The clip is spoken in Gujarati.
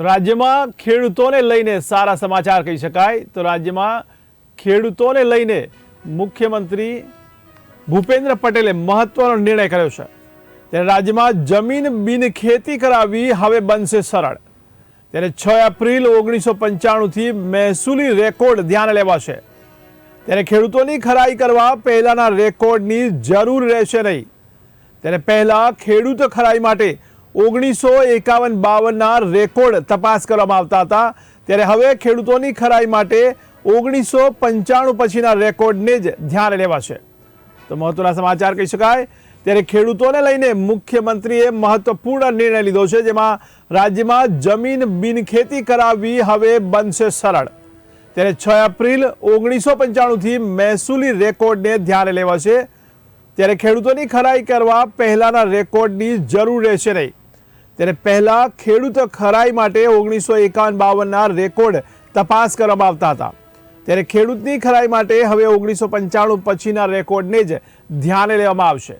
રાજ્યમાં ખેડૂતોને લઈને સારા સમાચાર કહી શકાય. તો રાજ્યમાં ખેડૂતોને લઈને મુખ્યમંત્રી ભૂપેન્દ્ર પટેલે મહત્વનો નિર્ણય કર્યો છે. ત્યારે રાજ્યમાં જમીન બિનખેતી કરાવવી હવે બનશે સરળ. ત્યારે છ એપ્રિલ ઓગણીસો પંચાણુંથી મહેસૂલી રેકોર્ડ ધ્યાને લેવાશે. ત્યારે ખેડૂતોની ખરાઈ કરવા પહેલાંના રેકોર્ડની જરૂર રહેશે નહીં. ત્યારે પહેલાં ખેડૂત ખરાઈ માટે ઓગણીસો એકાવન બાવનના રેકોર્ડ તપાસ કરવામાં આવતા હતા. ત્યારે હવે ખેડૂતોની ખરાઈ માટે ઓગણીસો પંચાણું પછીના રેકોર્ડને જ ધ્યાને લેવાશે. તો મહત્વના સમાચાર કહી શકાય. ત્યારે ખેડૂતોને લઈને મુખ્યમંત્રીએ મહત્વપૂર્ણ નિર્ણય લીધો છે, જેમાં રાજ્યમાં જમીન બિનખેતી કરાવવી હવે બનશે સરળ. ત્યારે છ એપ્રિલ ઓગણીસો પંચાણુંથી મહેસૂલી રેકોર્ડને ધ્યાને લેવાશે. ત્યારે ખેડૂતોની ખરાઈ કરવા પહેલાંના રેકોર્ડની જરૂર રહેશે નહીં. ત્યારે પહેલા ખેડૂત ખરાઈ માટે ઓગણીસો એકાવન બાવનના રેકોર્ડ તપાસ કરવામાં આવતા હતા. ત્યારે ખેડૂતની ખરાઈ માટે હવે ઓગણીસો પંચાણું પછીના રેકોર્ડને જ ધ્યાને લેવામાં આવશે.